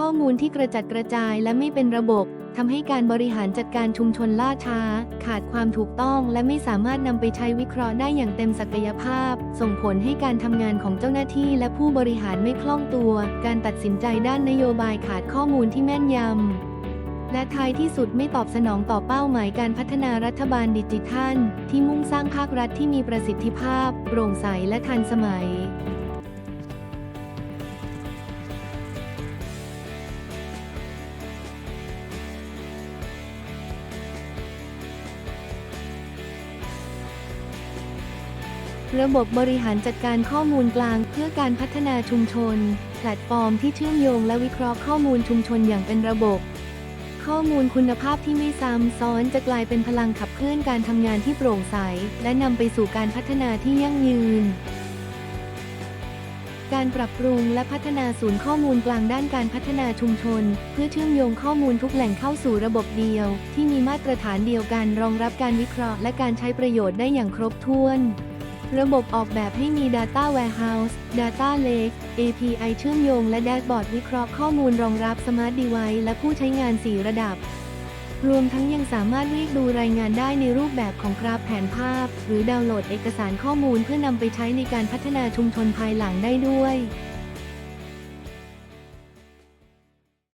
ข้อมูลที่กระจัดกระจายและไม่เป็นระบบทำให้การบริหารจัดการชุมชนล่าช้า ขาดความถูกต้องและไม่สามารถนำไปใช้วิเคราะห์ได้อย่างเต็มศักยภาพ ส่งผลให้การทำงานของเจ้าหน้าที่และผู้บริหารไม่คล่องตัว การตัดสินใจด้านนโยบายขาดข้อมูลที่แม่นยำและท้ายที่สุดไม่ตอบสนองต่อเป้าหมายการพัฒนารัฐบาลดิจิทัล ที่มุ่งสร้างภาครัฐที่มีประสิทธิภาพ โปร่งใสและทันสมัย ระบบบริหารจัดการข้อมูลกลาง เพื่อการพัฒนาชุมชน แพลตฟอร์มที่เชื่อมโยงและวิเคราะห์ข้อมูลชุมชนอย่างเป็นระบบ ข้อมูลคุณภาพที่ไม่ซ้ำซ้อนจะกลายเป็นพลังขับเคลื่อนการทำงานที่โปร่งใส และนำไปสู่การพัฒนาที่ยั่งยืน การปรับปรุงและพัฒนาศูนย์ข้อมูลกลางด้านการพัฒนาชุมชน เพื่อเชื่อมโยงข้อมูลทุกแหล่งเข้าสู่ระบบเดียว ที่มีมาตรฐานเดียวกันรองรับการวิเคราะห์ และการใช้ประโยชน์ได้อย่างครบถ้วน ระบบออกแบบให้มี Data Warehouse Data Lake API เชื่อมโยงและแดชบอร์ดวิเคราะห์ข้อมูลรองรับ Smart Device และผู้ใช้งาน 4 ระดับ รวมทั้งยังสามารถเรียกดูรายงานได้ในรูปแบบของกราฟแผนภาพ หรือดาวน์โหลดเอกสารข้อมูลเพื่อนำไปใช้ในการพัฒนาชุมชนภายหลังได้ด้วย